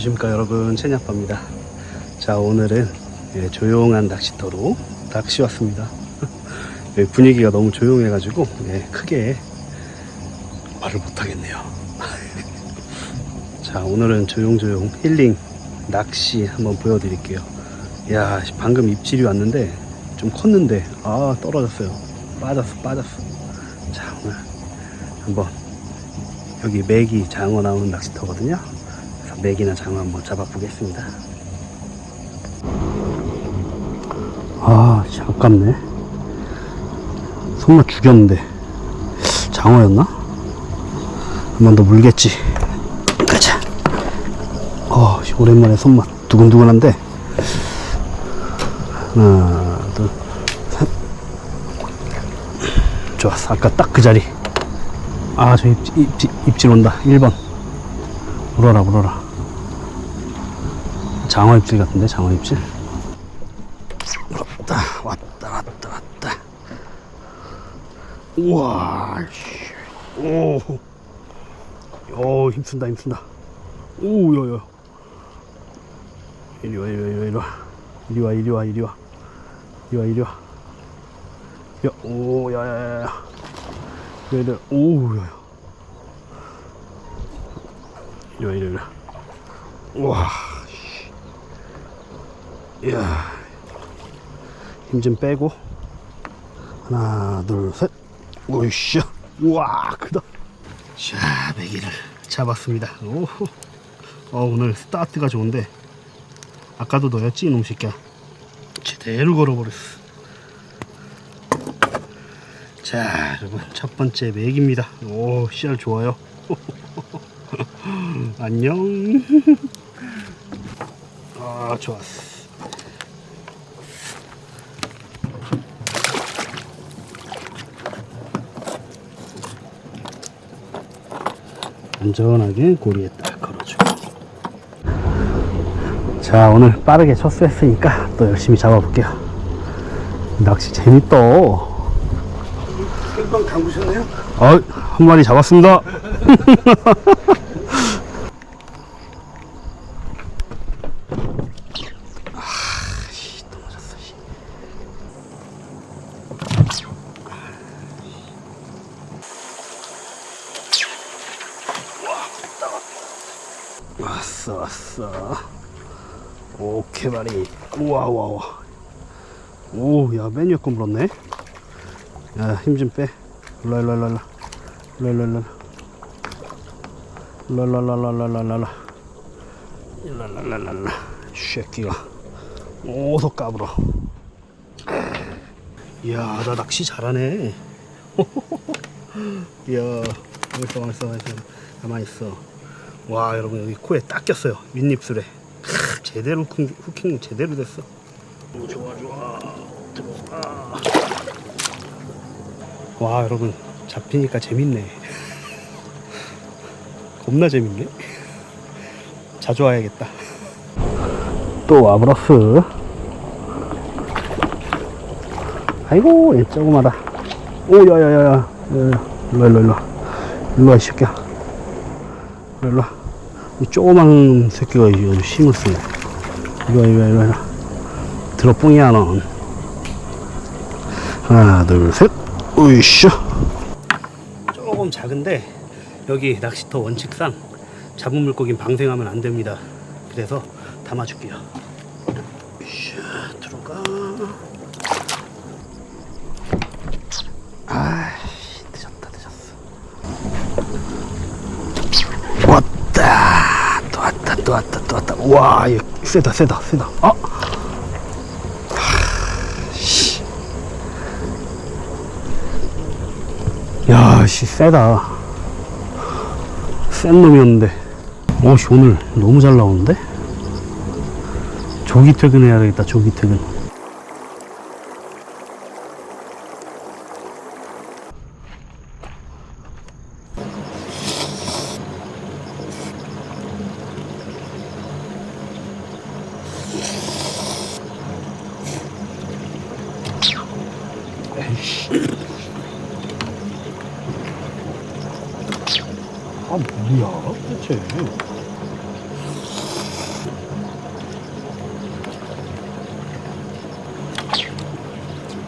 안녕하십니까 여러분. 채냐빠입니다. 자 오늘은 예, 조용한 낚시터로 낚시 왔습니다. 예, 분위기가 너무 조용해 가지고 예, 크게 말을 못하겠네요. 자 오늘은 조용조용 힐링 낚시 한번 보여드릴게요. 야 방금 입질이 왔는데 좀 컸는데 아 떨어졌어요. 빠졌어 빠졌어. 자 오늘 한번 여기 맥이 장어 나오는 낚시터거든요 맥이나 장어 한번 잡아보겠습니다. 아 아깝네. 손맛 죽였는데. 장어였나? 한 번 더 물겠지. 가자. 어 씨, 오랜만에 손맛 두근두근한데. 하나 둘 셋. 좋았어. 아까 딱 그 자리. 아 저 입질, 입질, 입질 온다. 1번. 물어라 물어라 장어 입질 같은데 장어 입질? 물었다. 왔다 왔다 왔다. 우와 씨. 오, 오 힘쓴다 힘쓴다. 오 야야 이리 와. 이리 와 이리 와 이리 와 이리 와. 이리 와 이리 와 이리 와. 야, 오, 야, 야, 야, 야. 얘들, 오, 야, 야. 이리 와. 이야. 힘 좀 빼고. 하나, 둘, 셋. 오이씨. 우와, 크다. 자, 메기를 잡았습니다. 오, 어, 오늘 스타트가 좋은데. 아까도 너였지, 이놈 새끼야. 제대로 걸어버렸어. 자, 여러분 첫 번째 맥입니다. 오, 씨알 좋아요. 안녕. 아, 좋았어. 안전하게 고리에 딱 걸어주고. 자, 오늘 빠르게 첫수했으니까 또 열심히 잡아볼게요. 낚시 재밌다. 금방 담그셨네요? 어, 한 마리 잡았습니다. 왔어 왔어 오케이 말이 우와 우와 우와 오야 맨 위에 건 물었네 야 힘 좀빼 랄랄랄랄랄라. 랄랄랄랄랄랄라. 랄랄랄랄랄랄라. 쥐 쉐끼가 오서 까불어 이야 나 낚시 잘하네 이야 맛있어 맛있어 맛있어 가만히 있어 와 여러분 여기 코에 딱 꼈어요. 윗입술에. 크, 제대로 후킹, 후킹 제대로 됐어. 오, 좋아 좋아. 들어가 와 여러분 잡히니까 재밌네. 겁나 재밌네. 자주 와야겠다. 또 와브러스. 아이고 얘 조그마다. 오 야야야야. 일로와 일로와 일로와. 일로와 이 새끼야. 일로와 이 조그만 새끼가 아주 힘을 쓰네 일로와 일로와 일로와 들어 뿡이야 넌 하나 둘 셋. 으이쇼 조금 작은데 여기 낚시터 원칙상 잡은 물고기는 방생하면 안 됩니다. 그래서 담아줄게요. 들어가 아이씨 늦었다 늦었어 왔다 또 왔다 또 왔다 또 왔다 와 이거 세다 세다 세다 아 야, 씨, 세다. 센 놈이었는데. 오씨, 오늘 너무 잘 나오는데? 조기 퇴근해야 되겠다, 조기 퇴근. 아, 뭐야, 대체.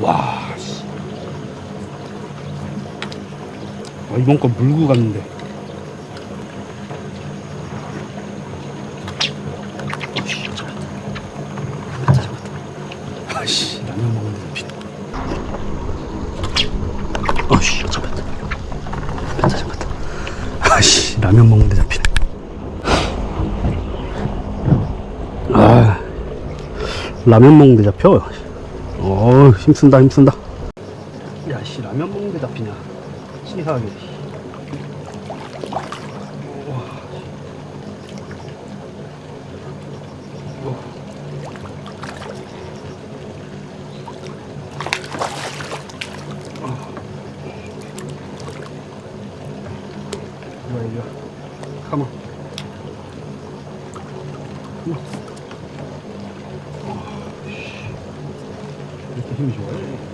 와, 씨. 아, 이번 건 물고 갔는데. 아, 라면 먹는데 잡혀. 어, 힘쓴다, 힘쓴다. 야, 씨, 라면 먹는데 잡히냐. 치사하게. 우와. 우와. 이리 와, 이리 와. Come on. Come on. 이렇게 힘이 좋아요.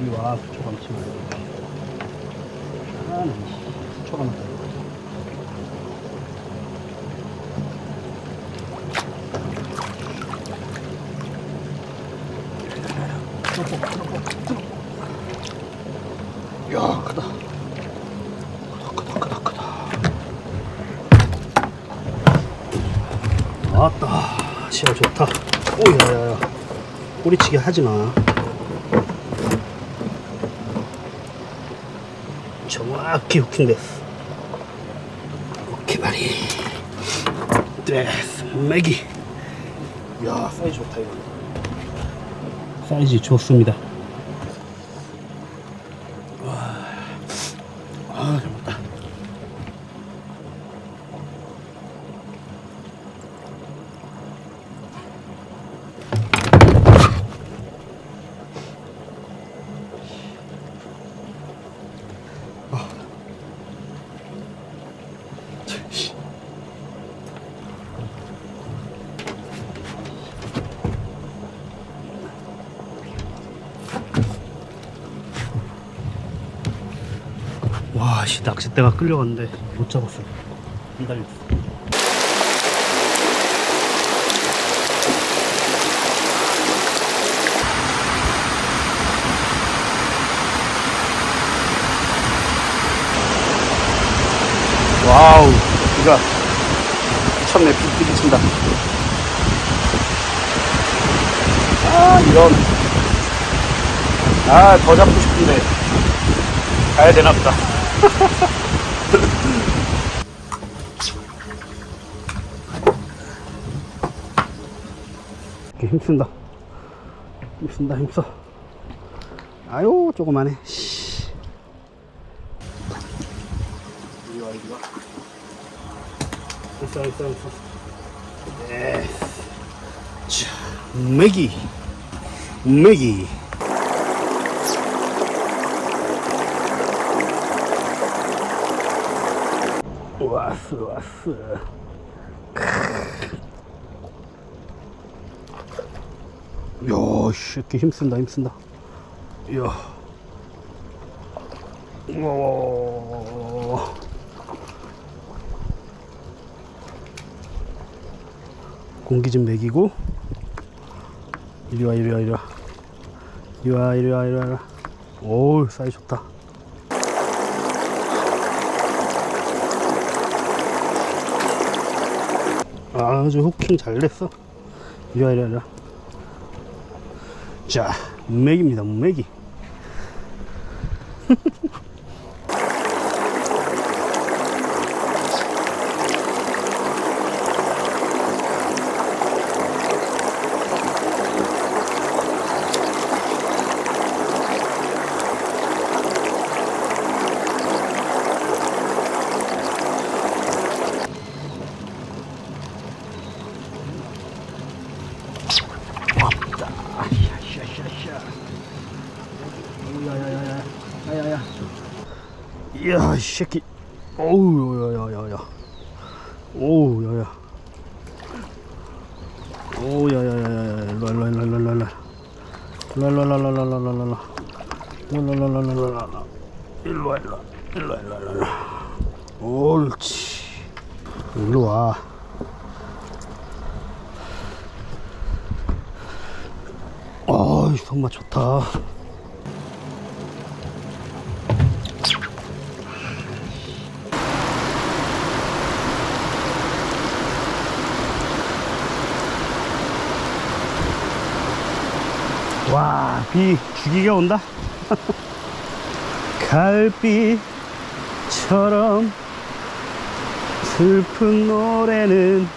이리 와, 수초 감지 말고. 아, 나, 씨. 수초 감았다. 이거. 야, 크다. 크다, 크다, 크다. 왔다. 시야 좋다. 오, 야, 야, 야. 꼬리치기 하지 마. 정확히 후킹 됐어. 오케이, 말이. 됐어. 맥이. 야, 사이즈 좋다, 이거. 사이즈 좋습니다. 와, 씨, 낚싯대가 끌려갔는데 못 잡았어. 안 달렸어. 와우, 비가 미쳤네, 비, 비 미친다. 아, 이런. 아, 더 잡고 싶은데. 가야 되나 보다. 힘쓴다. 힘쓴다, 힘써. 아유, 조그만해. 씨. 이리 와, 이리 와. 있어, 있어, 메기. 메기. 왔어 왔어. 야 새끼 힘쓴다 힘쓴다. 이야. 우와 공기 좀 먹이고 이리와 이리와 이리와 이리와 이리와 이리와 오 사이 좋다 아주 후킹 잘 됐어. 이리와, 이리와, 이리와. 자, 문맥입니다, 문맥이. 왔다. 샤샤샤샤. 오야야야야. 야야야. 이 야, 이 새끼. 오우, 야 야. 오, 야야 야 야. 일로 와, 일로 와, 일로 와, 일로 와, 일로 와. 일로 와, 일로 와, 일로 와, 일로 와, 일로 와, 일로 와, 일로 와. 일로 와, 일로 와, 일로 와, 일로 와, 일로 와, 일로 와. 일로 와. 옳지. 일로 와. 손맛 좋다. 와, 비 죽이게 온다. 가을비처럼 슬픈 노래는.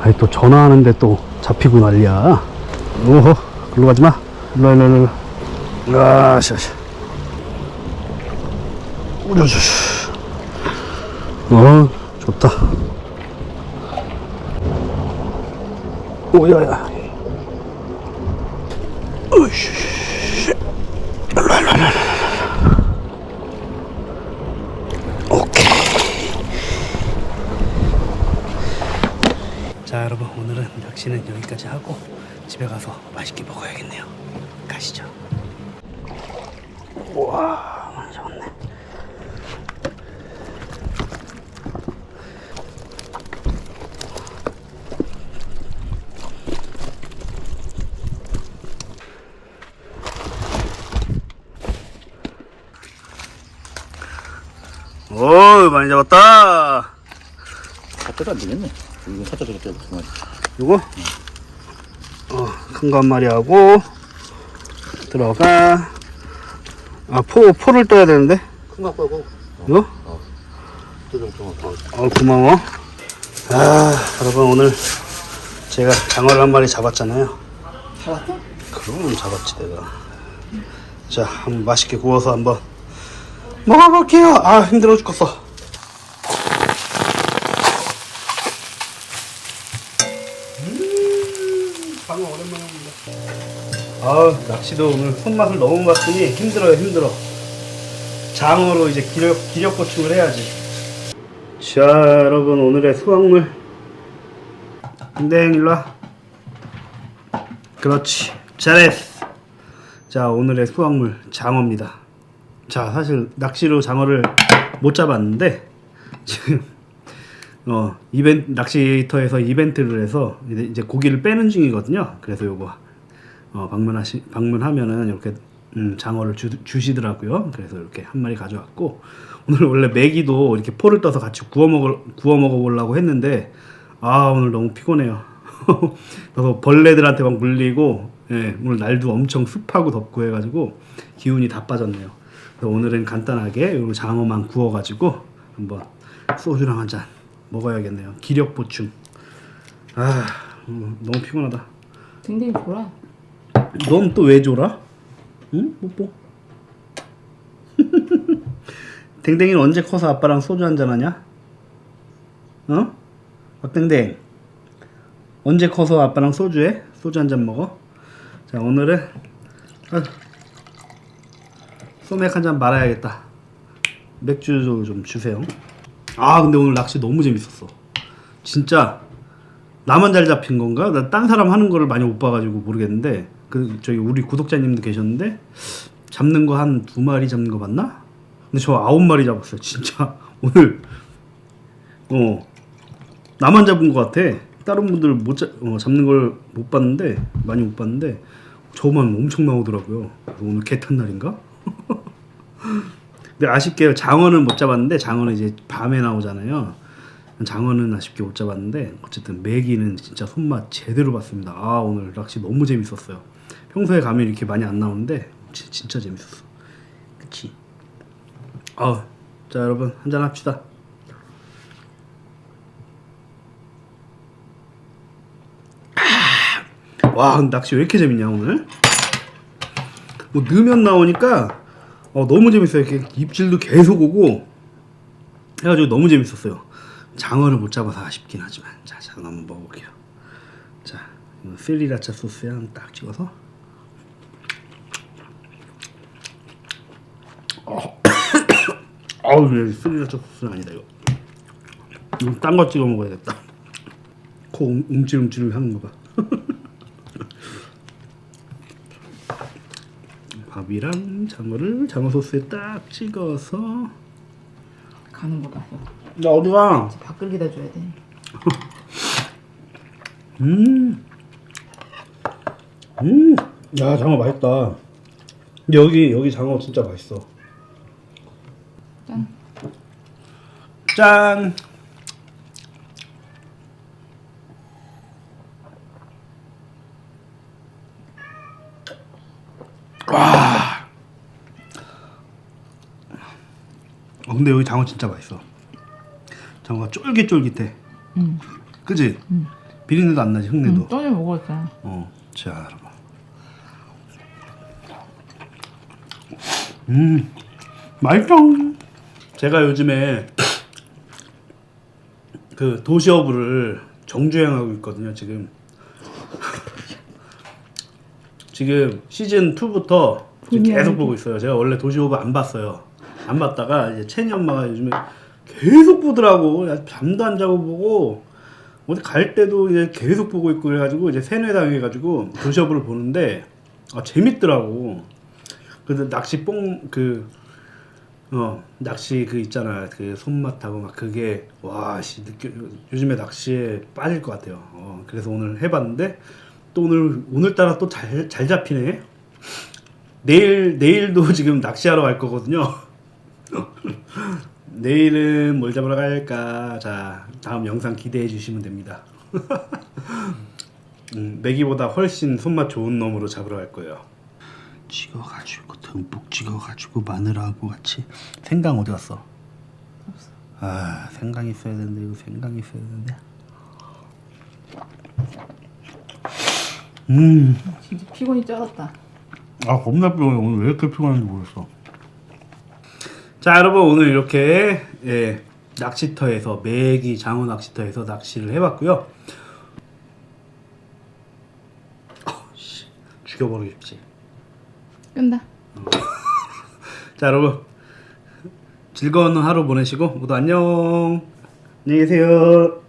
아이 또 전화하는데 또 잡히고 난리야. 오호 글로 가지마. 일로 일로 일로 일로 아샤 샤. 우려주시 어 좋다. 오야야. 으이씨. 오케이. 자 여러분 오늘은 낚시는 여기까지 하고 집에 가서 맛있게 먹어야겠네요. 가시죠. 우와 오 많이 잡았다 갖다가 안 되겠네. 이거 갖다 저렇게. 요거 어, 큰 거 한 마리 하고 들어가 아 포, 포를 떠야 되는데 큰거 빼고 이거? 좀. 어 고마워 아 여러분 오늘 제가 장어를 한 마리 잡았잖아요 살았다? 그럼 잡았지 내가 자 한번 맛있게 구워서 한번 먹어볼게요 아 힘들어 죽겠어 아 낚시도 오늘 손맛을 너무 봤더니 힘들어요 힘들어. 장어로 이제 기력, 기력 보충을 해야지. 자 여러분 오늘의 수확물. 땡 일로와. 그렇지. 잘했어. 자 오늘의 수확물 장어입니다. 자 사실 낚시로 장어를 못 잡았는데 지금 어 이벤트 낚시터에서 이벤트를 해서 이제 고기를 빼는 중이거든요. 그래서 요거 어 방문하시 방문하면은 이렇게 음, 장어를 주, 주시더라고요 그래서 이렇게 한 마리 가져왔고 오늘 원래 메기도 이렇게 포를 떠서 같이 구워 먹을 구워 먹어 보려고 했는데 아 오늘 너무 피곤해요 그래서 벌레들한테 막 물리고 예, 오늘 날도 엄청 습하고 덥고 해가지고 기운이 다 빠졌네요. 그래서 오늘은 간단하게 요 장어만 구워가지고 한번 소주랑 한 잔 먹어야겠네요. 기력 보충. 아 음, 너무 피곤하다. 댕댕이 보라. 넌 또왜 졸아? 응? 뽀뽀. 댕댕이는 언제 커서 아빠랑 소주 한잔 하냐? 어? 박댕댕. 언제 커서 아빠랑 소주해? 소주 한잔 먹어? 자 오늘은 아, 소맥 한 잔 말아야겠다. 맥주 좀 주세요. 아 근데 오늘 낚시 너무 재밌었어. 진짜 나만 잘 잡힌 건가? 나 딴 사람 하는 거를 많이 못 봐가지고 모르겠는데 그 저기 우리 구독자님도 계셨는데 잡는 거 한 두 마리 잡는 거 봤나? 근데 저 아홉 마리 잡았어요. 진짜 오늘 어 나만 잡은 것 같아. 다른 분들 못 잡, 어, 잡는 걸 못 봤는데 많이 못 봤는데 저만 엄청 나오더라고요. 오늘 개탄 날인가? 근데 아쉽게요. 장어는 못 잡았는데 장어는 이제 밤에 나오잖아요. 장어는 아쉽게 못 잡았는데 어쨌든 메기는 진짜 손맛 제대로 봤습니다. 아 오늘 낚시 너무 재밌었어요. 평소에 가면 이렇게 많이 안 나오는데 지- 진짜 재밌었어. 그치? 아, 자 여러분 한잔 합시다. 아, 와 낚시 왜 이렇게 재밌냐 오늘? 뭐 넣으면 나오니까 어, 너무 재밌어요. 이렇게 입질도 계속 오고 해가지고 너무 재밌었어요. 장어를 못 잡아서 아쉽긴 하지만 자 장어 한번 먹어볼게요. 자 이거 스리라차 소스에 딱 찍어서 어. 아우 왜 스리라차 소스는 아니다 이거. 이거 딴 거 찍어 먹어야겠다. 코 움- 움찔움찔 하는 거 봐. 밥이랑 장어를 장어 소스에 딱 찍어서 가는 거 봐. 나 어디가? 밥그릇에다 줘야 돼. 음. 음. 야, 장어 맛있다. 근데 여기, 여기 장어 진짜 맛있어. 짠. 짠! 와. 어, 근데 여기 장어 진짜 맛있어. 장어가 쫄깃쫄깃해. 응. 그지? 비린내도 안 나지, 흙내도. 응. 떠내 먹었잖아. 어, 자, 여러분. 음, 맛있어. 제가 요즘에 그 도시어부를 정주행하고 있거든요, 지금. 지금 시즌 2부터 계속 보고 있어요. 제가 원래 도시오브 안 봤어요. 안 봤다가 이제 채니 엄마가 요즘에 계속 보더라고. 야, 잠도 안 자고 보고 어디 갈 때도 이제 계속 보고 있고 그래가지고 이제 세뇌당해가지고 도시어부를 보는데 아, 재밌더라고. 그래서 낚시 뽕 그 어, 낚시 그 있잖아. 그 손맛하고 막 그게 와, 씨, 느껴, 요즘에 낚시에 빠질 것 같아요. 어, 그래서 오늘 해 봤는데 또 오늘 오늘따라 또 잘 잘 잡히네. 내일 내일도 지금 낚시하러 갈 거거든요. 내일은 뭘 잡으러 갈까? 자, 다음 영상 기대해 주시면 됩니다. 음, 메기보다 훨씬 손맛 좋은 놈으로 잡으러 갈 거예요. 찍어가지고 듬뿍 찍어가지고 마늘하고 같이 생강 어디 갔어? 없어. 아 생강 있어야 되는데 이거 생강 있어야 되는데. 음, 진짜 피곤이 쩔었다. 아 겁나 피곤해 오늘 왜 이렇게 피곤한지 모르겠어. 자 여러분 오늘 이렇게 예, 낚시터에서 매기 장어 낚시터에서 낚시를 해봤고요. 어, 씨, 죽여버리고 싶지. 끈다. 자 여러분 즐거운 하루 보내시고 모두 안녕 안녕히 계세요